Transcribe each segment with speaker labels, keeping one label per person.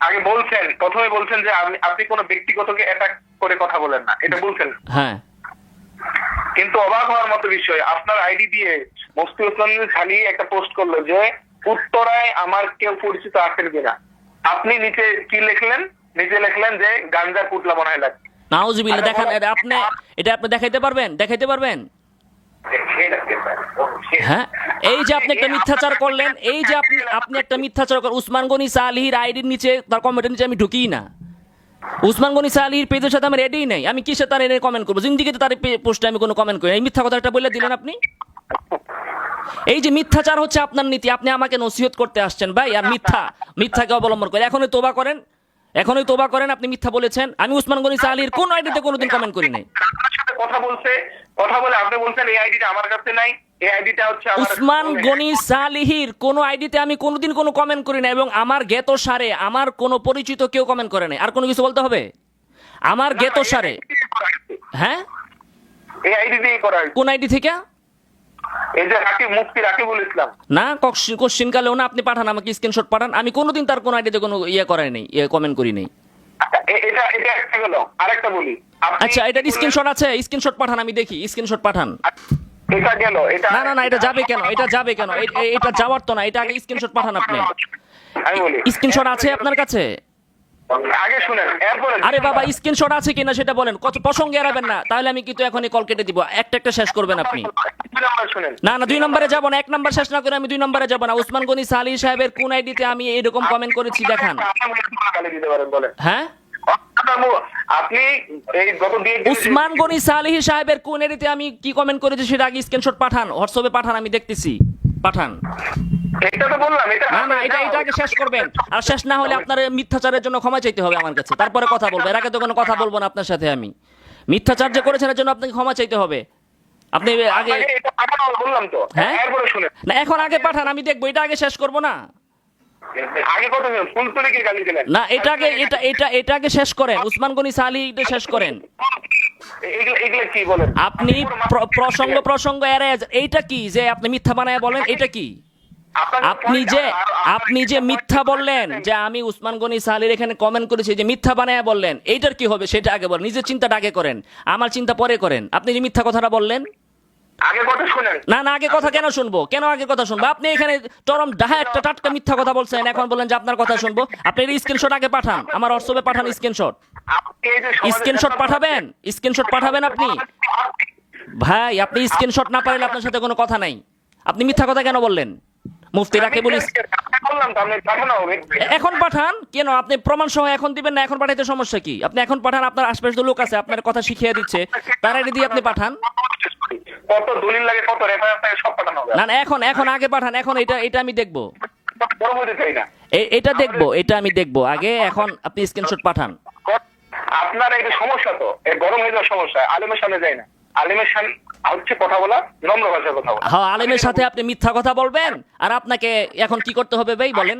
Speaker 1: আগে বলছেন প্রথমে বলছেন যে আপনি কোনো ব্যক্তিগতকে অ্যাটাক করে কথা বলেন না। এটা বলছেন।
Speaker 2: হ্যাঁ।
Speaker 1: কিন্তু অবাক হওয়ার মতো বিষয় আপনার আইডি দিয়ে মুফতি ওসমান খালি একটা পোস্ট করল যে উত্তরায় আমার কেউ পরিচিত আছেন কিনা? আপনি নিচে কি লিখলেন? নিচে লিখলেন যে গাঞ্জা পুতলা মনে হয় লাগছে
Speaker 2: নাউজুবিল্লাহ দেখান আপনি এটা আপনি দেখাইতে পারবেন? দেখাইতে পারবেন? হ্যাঁ? এই যে আপনি একটা মিথ্যাচার করলেন এই যে আপনি আপনি একটা মিথ্যাচার করেন উসমান গনি সালিহির আইডির নিচে তার কমেন্টের নিচে আমি ঢুকিই না। উসমান গনি সালিহির পেজের সাথে আমি রেডি নেই। আমি কিসে তার এনে কমেন্ট করব? জিন্দিগিতে তার পোস্টে আমি কোনো কমেন্ট করি এই মিথ্যা বলে দিলেন আপনি? এই যে মিথ্যাচার হচ্ছে আপনার নীতি আপনি আমাকে নসিহত করতে আসছেন ভাই আর মিথ্যা মিথ্যাকে অবলম্বন করে এখনই তোবা করেন এখনই তোবা করেন আপনি মিথ্যা বলেছেন। আমি উসমান গনি সালিহির কোন আইডিতে কোনোদিন কমেন্ট করি নাই।
Speaker 1: কথা বলছে কথা বলে আপনি বলছেন এই আইডিটা আমার কাছে নাই
Speaker 2: উসমান গনি সালিহির কোন আইডিতে আমি কোনোদিন কোনো কমেন্ট করি না এবং আমার জ্ঞাত সারে আমার কোনো পরিচিত কেউ কমেন্ট করে নাই। আর কোনো কিছু বলতে হবে? আমার সারে। হ্যাঁ?
Speaker 1: এই আইডি দিয়ে করা
Speaker 2: কোন আইডি থেকে? না কোশ্চিন কালেও না আপনি পাঠান আমাকে স্ক্রিনশট পাঠান। আমি কোনোদিন তার কোনো আইডিতে কোনো ইয়ে করাই নেই ইয়ে কমেন্ট করি নাই।
Speaker 1: এ- এটা এটা একটা গেল আরেকটা বলি।
Speaker 2: আচ্ছা এটার
Speaker 1: কি
Speaker 2: স্ক্রিনশট আছে স্ক্রিনশট পাঠান আমি দেখি স্ক্রিনশট পাঠান।
Speaker 1: এটা গেল এটা
Speaker 2: না না না এটা যাবে কেন? এটা যাবে কেন? এটা যাওয়ার তো না এটা আগে স্ক্রিনশট পাঠান আপনি।
Speaker 1: আমি বলি
Speaker 2: স্ক্রিনশট আছে আপনার কাছে?
Speaker 1: আগে শুনেন এরপরে
Speaker 2: আরে বাবা স্ক্রিনশট আছে কিনা সেটা বলেন। কত প্রসঙ্গে এড়াবেন না তাহলে আমি কিন্তু এখনই কল কেটে দিব। একটা একটা শেষ করবেন আপনি। না না দুই নম্বরে যাব না এক নম্বর শেষ না করে আমি দুই নম্বরে যাব না। উসমান গনি সালি সাহেবের কোন আইডিতে আমি এরকম কমেন্ট করেছি দেখান। হ্যাঁ?
Speaker 1: আপনি এই গত
Speaker 2: উসমান গনি সালিহি সাহেবের কোন আইডিতে আমি কি কমেন্ট করেছি সেটা আগে স্ক্রিনশট পাঠান হোয়াটসঅ্যাপে পাঠান আমি দেখতেছি। পাঠান।
Speaker 1: এটা তো বললাম এটা
Speaker 2: না না এটা এটা আগে শেষ করবেন। আর শেষ না হলে আপনার মিথ্যাচারের জন্য ক্ষমা চাইতে হবে আমার কাছে। তারপরে কথা বলব। এর আগে তো কোনো কথা বলব না আপনার সাথে আমি। মিথ্যাচার যে করেছেন এর জন্য আপনাকে ক্ষমা চাইতে হবে। আপনি আগে
Speaker 1: বললাম তো।
Speaker 2: হ্যাঁ? না এখন আগে পাঠান আমি দেখব। এটা আগে শেষ করব না? না এটা আগে এটা এটা এটা আগে শেষ করেন। উসমান গনি সালি এটা শেষ করেন। আপনি প্রসঙ্গ প্রসঙ্গ এইটা কি যে আপনি মিথ্যা বানায় বলেন? এটা কি? আপনি যে আপনি যে মিথ্যা বললেন যে আমি উসমান গনি সালির এখানে কমেন্ট করেছি যে মিথ্যা বানায় বললেন এইটার কি হবে? সেটা আগে বলেন। নিজের চিন্তাটা আগে করেন। আমার চিন্তা পরে করেন। আপনি যে মিথ্যা কথাটা বললেন
Speaker 1: আগে কথা শুনেন।
Speaker 2: না না আগে কথা কেন শুনব? কেন আগে কথা শুনব? আপনি এখানে চরম ডাহা একটা টাটকা মিথ্যা কথা বলছেন এখন বলেন যে আপনার কথা শুনব। আপনি স্ক্রিনশট আগে পাঠান আমার হোয়াটসঅ্যাপে পাঠান স্ক্রিনশট স্ক্রিনশট পাঠাবেন? স্ক্রিনশট পাঠাবেন আপনি? ভাই আপনি স্ক্রিনশট না পারলে আপনার সাথে কোনো কথা নাই। আপনি মিথ্যা কথা কেন বললেন? মুফতি রাকে বলিস
Speaker 1: আমি বললাম তো আপনি পাঠানো হবে।
Speaker 2: এখন পাঠান? কেন? আপনি প্রমাণ সহ এখন দিবেন না এখন পাঠাইতে সমস্যা কি? আপনি এখন পাঠান আপনার আশপাশে লোক আছে আপনার কথা শিখিয়ে দিচ্ছে। তার দিয়ে আপনি পাঠান।
Speaker 1: কত দলিল লাগে কত রেফারেন্স লাগে সব পাঠানো হবে।
Speaker 2: না না এখন এখন আগে পাঠান এখন এটা এটা আমি দেখব।
Speaker 1: বড় চাই না।
Speaker 2: এটা দেখব এটা আমি দেখব। আগে এখন আপনি স্ক্রিনশট পাঠান।
Speaker 1: আপনার এটা সমস্যা তো এই গরম হয়ে যাওয়ার সমস্যা আলিমের সামনে যায় না। আলিমের সামনে হচ্ছে কথা বলা নম্র ভাষায় কথা বলা।
Speaker 2: হ্যাঁ আলেমের সাথে আপনি মিথ্যা কথা বলবেন আর আপনাকে এখন কি করতে হবে ভাই বলেন?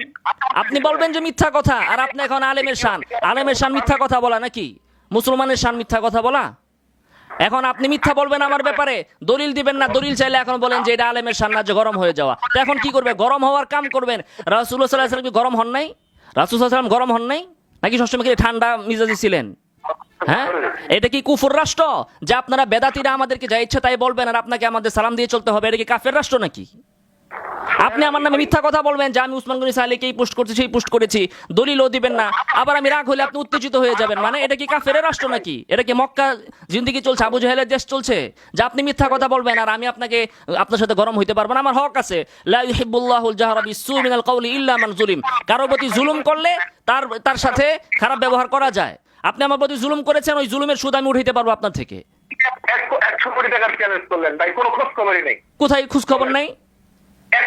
Speaker 2: আপনি বলবেন যে মিথ্যা কথা আর আপনি এখন আলেমের শান। আলেমের শান মিথ্যা কথা বলা নাকি? মুসলমানের শান মিথ্যা কথা বলা? এখন আপনি মিথ্যা বলবেন আমার ব্যাপারে, দলিল দিবেন না, দলিল চাইলে এখন বলেন যে এটা আলেমের সান্নাজ্য গরম হয়ে যাওয়া। তো এখন কি করবে? গরম হওয়ার কাম করবেন। রাসুল্লাহ সাল্লাহ সাল্লাম কি গরম হন নাই? রাসুল সাল্লাম গরম হন নাই? নাকি সবসময় কি ঠান্ডা মিজাজি ছিলেন? হ্যাঁ? এটা কি কুফুর রাষ্ট্র? যে আপনারা বেদাতিরা আমাদেরকে যা ইচ্ছা তাই বলবেন আর আপনাকে আমাদের সালাম দিয়ে চলতে হবে, এটা কি কাফের রাষ্ট্র নাকি? আপনি আমার নামে মিথ্যা কথা বলবেন যে আমি উসমান গনি সাহেবকে এই পোস্ট করছি সেই পোস্ট করেছি। দলিলও দিবেন না। আবার আমি রাগ হলে আপনি উত্তেজিত হয়ে যাবেন। মানে এটা কি কাফের রাষ্ট্র নাকি? এটা কি মক্কা জিন্দিগি চলছে আবু জাহেলের দেশ চলছে? যে আপনি মিথ্যা কথা বলবেন আর আমি আপনাকে আপনার সাথে গরম হইতে পারব না। আমার হক আছে। লা ইউহিব্বুল্লাহুল জাহরা বিসসু মিনাল কওলি ইল্লা মান জুলিম। কারও প্রতি জুলুম করলে তার তার সাথে খারাপ ব্যবহার করা যায়। আপনি আমার প্রতি জুলুম করেছেন ওই জুলুমের সুদ আমি উঠাইতে পারব আপনার থেকে।
Speaker 1: কোটি টাকার চ্যালেঞ্জ করলেন। ভাই কোনো খোঁজ খবরই নেই।
Speaker 2: কোথায় খোঁজ খবর নাই?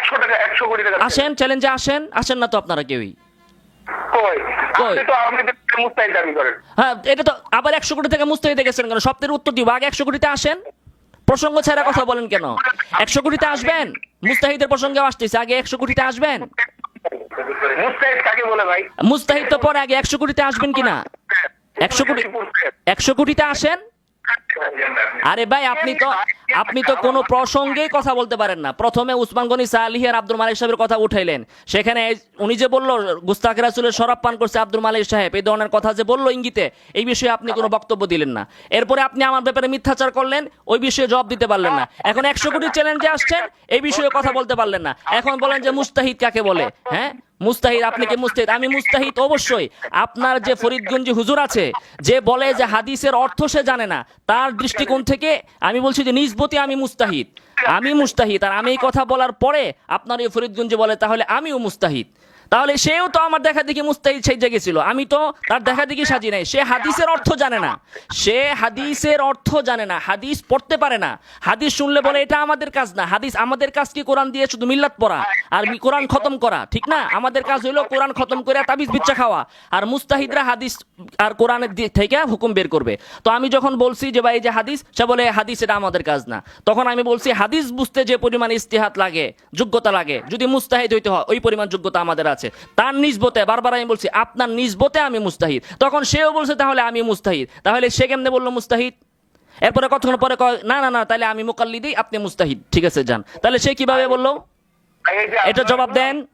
Speaker 1: একশো টাকা একশো কোটি টাকা।
Speaker 2: আসেন চ্যালেঞ্জে আসেন। আসেন না তো আপনারা কেউই। হ্যাঁ এটা তো আবার একশো কোটি থেকে মুস্তাহিদে গেছেন কেন? সপ্তাহের উত্তর দিব। আগে একশো কোটিতে আসেন। প্রসঙ্গ ছাড়া কথা বলেন কেন? একশো কোটিতে আসবেন? মুস্তাহিদের প্রসঙ্গে আসতেছে। আগে একশো কোটিতে আসবেন?
Speaker 1: মুস্তাহিদ
Speaker 2: তো পরে আগে একশো কোটিতে আসবেন কিনা? একশো কোটি একশো কোটিতে আসেন? আরে ভাই, আপনি তো আপনি তো কোনো প্রসঙ্গেই কথা বলতে পারেন না। প্রথমে উসমান গনি আর আব্দুল মালিক সাহেবের কথা উঠাইলেন। সেখানে উনি যে গুস্তাক রাসুলের শরাব পান করছে আব্দুল মালিক সাহেব, এই ধরনের কথা যে ইঙ্গিতে, এই বিষয়ে আপনি কোনো বক্তব্য দিলেন না। এরপরে আপনি আমার ব্যাপারে মিথ্যাচার করলেন, ওই বিষয়ে জবাব দিতে পারলেন না। এখন একশো কোটি চ্যালেঞ্জে আসছেন, এই বিষয়ে কথা বলতে পারলেন না। এখন বলেন যে মুস্তাহিদ কাকে বলে হ্যাঁ? মুস্তাহিদ, আপনি কি মুস্তাহিদ? আমি মুস্তাহিদ অবশ্যই। আপনার যে ফরিদগঞ্জি হুজুর আছে, যে বলে যে হাদিসের অর্থ সে জানে না তার দৃষ্টিকোণ থেকে আমি বলছি যে নিজবতি আমি মুস্তাহিদ। আমি মুস্তাহিদ। আর আমি এই কথা বলার পরে আপনার এই ফরিদগঞ্জে বলে, তাহলে আমিও মুস্তাহিদ। তাহলে সেও তো আমার দেখা দেখি মুস্তাহিদ সেজে গেছিল। আমি তো তার দেখা দেখি সাজি নাই। সে হাদিসের অর্থ জানে না। সে হাদিসের অর্থ জানে না। হাদিস পড়তে পারে না। হাদিস শুনলে বলে, এটা আমাদের কাজ না। হাদিস, আমাদের কাজ কি কোরআন দিয়ে শুধু মিল্লাত পড়া আর কোরআন খতম করা? ঠিক না? আমাদের কাজ হইল কোরআন খতম করে তাবিজ বিচ্ছা খাওয়া আর মুস্তাহিদরা হাদিস আর কোরআনের দিক থেকে হুকুম বের করবে। তো আমি যখন বলছি যে, ভাই যে হাদিস, সে বলে, হাদিস, এটা আমাদের কাজ না। তখন আমি বলছি, হাদিস বুঝতে যে পরিমাণ ইস্তিহাত লাগে, যোগ্যতা লাগে, যদি মুস্তাহিদ হইতে হয়, ওই পরিমাণ যোগ্যতা আমাদের আছে। তার নিজবতে বারবার আমি বলছি, আপনার নিজবতে আমি মুস্তাহিদ। তখন সেও বলছে, তাহলে আমি মুস্তাহিদ। তাহলে সে কেমনে বলল মুস্তাহিদ? এরপরে কতক্ষণ পরে কয়, না না না, তাহলে আমি মোকাল্লিদি, আপনি মুস্তাহিদ। ঠিক আছে, যান। তাহলে সে কীভাবে বলল? এটা জবাব দেন।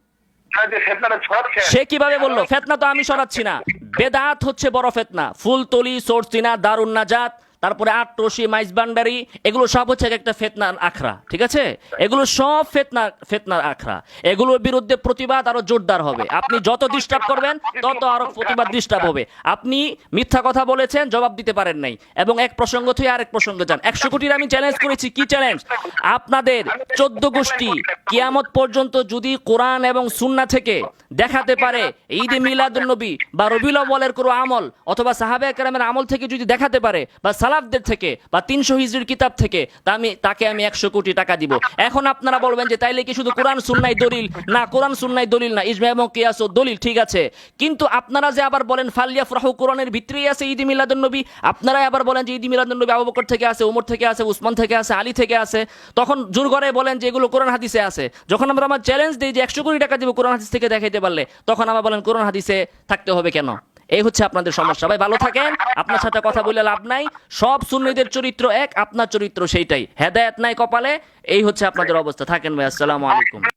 Speaker 2: সে কীভাবে বলল? ফেতনা তো আমি সরাচ্ছি না। বেদাত হচ্ছে বড় ফেতনা। ফুলতলি সোরসিনা দারুণ নাজাত। তারপরে আটরশি মাইজবান্ডারি, এগুলো সব হচ্ছে একটা ফেতনার আখড়া, ঠিক আছে? এগুলো সব ফেতনা, ফেতনার আখড়া। এগুলোর বিরুদ্ধে প্রতিবাদ আরও জোরদার হবে। আপনি যত ডিস্টার্ব করবেন, তত আরও প্রতিবাদ ডিস্টার্ব হবে। আপনি মিথ্যা কথা বলেছেন, জবাব দিতে পারেন নাই। এবং এক প্রসঙ্গ থেকে আরেক প্রসঙ্গে যান। একশো কোটির আমি চ্যালেঞ্জ করেছি। কি চ্যালেঞ্জ আপনাদের চোদ্দ গোষ্ঠী কিয়ামত পর্যন্ত যদি কোরআন এবং সুন্না থেকে দেখাতে পারে ঈদ মিলাদুল নবী বা রবিউল আউয়ালের কোনো আমল, অথবা সাহাবে একরামের আমল থেকে যদি দেখাতে পারে, বা সালাফদের থেকে বা তিনশো হিজরির কিতাব থেকে তা আমি, তাকে আমি একশো কোটি টাকা দিব। এখন আপনারা বলবেন যে তাইলে কি শুধু কোরআন সুন্নাই দলিল? না, কোরআন সুন্নাই দলিল না, ইজমা এবং কিয়াস ও দলিল ঠিক আছে। কিন্তু আপনারা যে আবার বলেন ফালিয়া ফরাহু কোরআনের ভিতরেই আছে ঈদ মিলাদুল নবী আপনারাই আবার বলেন যে ঈদ মিলাদুল নবী আবু বকর থেকে আছে, উমর থেকে আছে, উসমান থেকে আছে, আলী থেকে আছে। তখন জোর করে বলেন যে এগুলো কোরআন হাদিসে আছে। যখন আমরা আমার চ্যালেঞ্জ দিই যে একশো কোটি টাকা দিব কোরআন হাদিস থেকে দেখাইতে পারলে, তখন আবার বলেন, কোরআন হাদিসে থাকতে হবে কেন? এই হচ্ছে আপনাদের সমস্যা। ভাই, ভালো থাকেন। আপনার সাথে কথা বলে লাভ নাই। সব সুন্নিদের চরিত্র এক, আপনার চরিত্র সেইটাই। হেদায়ত নাই কপালে। এই হচ্ছে আপনাদের অবস্থা। থাকেন ভাই, আসসালামু আলাইকুম।